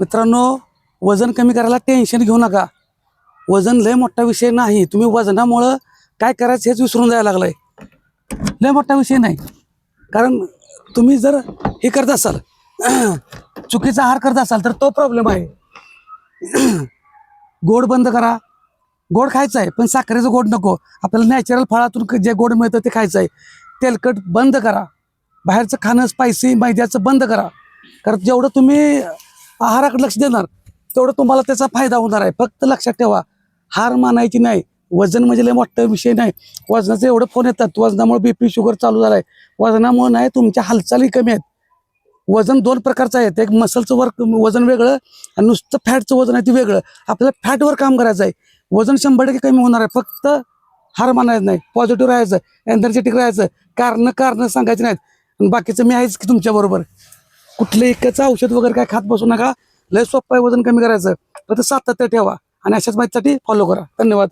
मित्रांनो वजन कमी करायला टेन्शन घेऊ नका. वजन लय मोठा विषय नाही. तुम्ही वजनामुळं काय करायचं हेच विसरून जायला लागलाय. लय मोठा विषय नाही. कारण तुम्ही जर हे करत असाल चुकीचा आहार करत असाल तर तो प्रॉब्लेम आहे. गोड बंद करा. गोड खायचं आहे पण साखरेचं गोड नको. आपल्याला नॅचरल फळातून जे गोड मिळतं ते खायचं आहे. तेलकट बंद करा. बाहेरचं खाणं स्पायसी मैद्याचं बंद करा. कारण जेवढं तुम्ही आहाराकडे लक्ष देणार. तेवढं तुम्हाला त्याचा फायदा होणार आहे. फक्त लक्षात ठेवा हार मानायची नाही वजन म्हणजे लय मोठा विषय नाही. वजनाचे एवढं फोन येतात वजनामुळे बीपी शुगर चालू झालाय. वजनामुळे नाही तुमच्या हालचाली कमी आहेत. वजन दोन प्रकारचं आहे. एक मसलचं वर वजन वेगळं आणि नुसतं फॅटचं वजन आहे ते वेगळं. आपल्याला फॅटवर काम करायचं आहे. वजन शंभर टक्के कमी होणार आहे. फक्त हार मानायचं नाही. पॉझिटिव्ह राहायचं एनर्जेटिक राहायचं. कारण कारणं सांगायचं नाहीत. बाकीचं मी आहेच की तुमच्याबरोबर कुठलं एकच औषध वगैरे काय खात बसू नका. लय सोपं आहे वजन कमी करायचं. फक्त सातत्य ठेवा. आणि अशाच माहितीसाठी फॉलो करा. धन्यवाद.